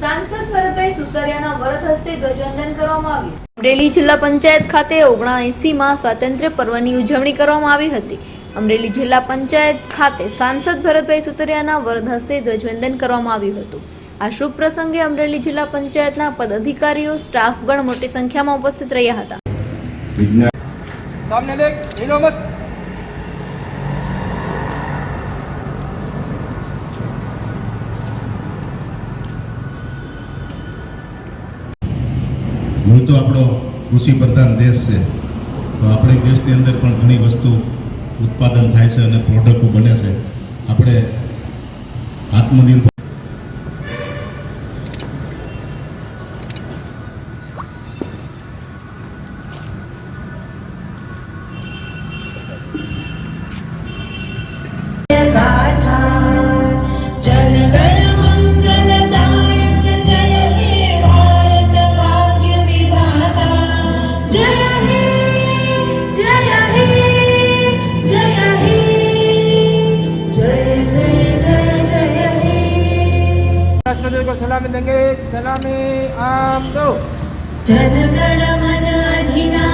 સાંસદ ભરતભાઈ સુતરિયાના વરદ હસ્તે ધ્વજવંદન કરવામાં આવ્યું. અમરેલી જિલ્લા પંચાયત ખાતે ઓગણએંસીમાં સ્વાતંત્ર્ય પર્વની ઉજવણી કરવામાં આવી હતી. અમરેલી જિલ્લા પંચાયત ખાતે સાંસદ ભરતભાઈ સુતરિયાના વરદ હસ્તે ધ્વજવંદન કરવામાં આવ્યું હતું. આ શુભ પ્રસંગે અમરેલી જિલ્લા પંચાયતના પદાધિકારીઓ સ્ટાફગણ મોટી સંખ્યામાં ઉપસ્થિત રહ્યા હતા. સામને દેખ મૂળ તો આપણો કૃષિ પ્રધાન દેશ છે. તો આપણે દેશની અંદર પણ ઘણી વસ્તુ ઉત્પાદન થાય છે અને પ્રોડક્ટો બને છે. આપણે આત્મનિર્ભર સલામ દંગે સલામે આમ દો મન અધિના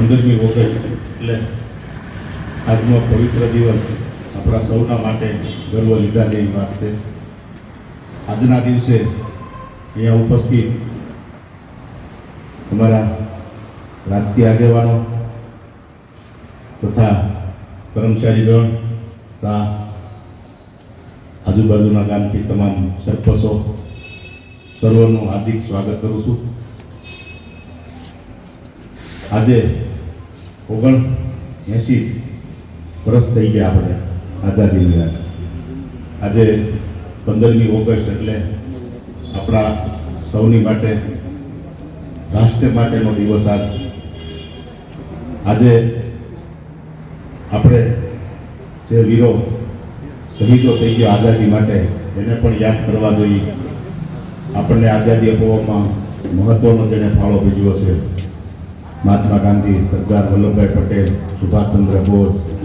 પંદરમી ઓગસ્ટ એટલે આજનો પવિત્ર દિવસ આપણા સૌના માટે ગર્વ લીધા જેવી વાત છે. આજના દિવસે અહીંયા ઉપસ્થિત અમારા રાજકીય આગેવાનો તથા કર્મચારીગણ તથા આજુબાજુના ગામથી તમામ સરપંચો સર્વનું હાર્દિક સ્વાગત કરું છું. આજે ઓગણ એંસી વર્ષ થઈ ગયા આપણે આઝાદીની. આજે પંદરમી ઓગસ્ટ એટલે આપણા સૌની માટે, રાષ્ટ્ર માટેનો દિવસ આજ. આજે આપણે જે વીરો શહીદો થઈ ગયો આઝાદી માટે, એને પણ યાદ કરવા જોઈએ. આપણને આઝાદી અપાવવામાં મહત્વનો જેને ફાળો ભજવ્યો છે. મહાત્મા ગાંધી સરદાર વલ્લભભાઈ પટેલ સુભાષચંદ્ર બોઝ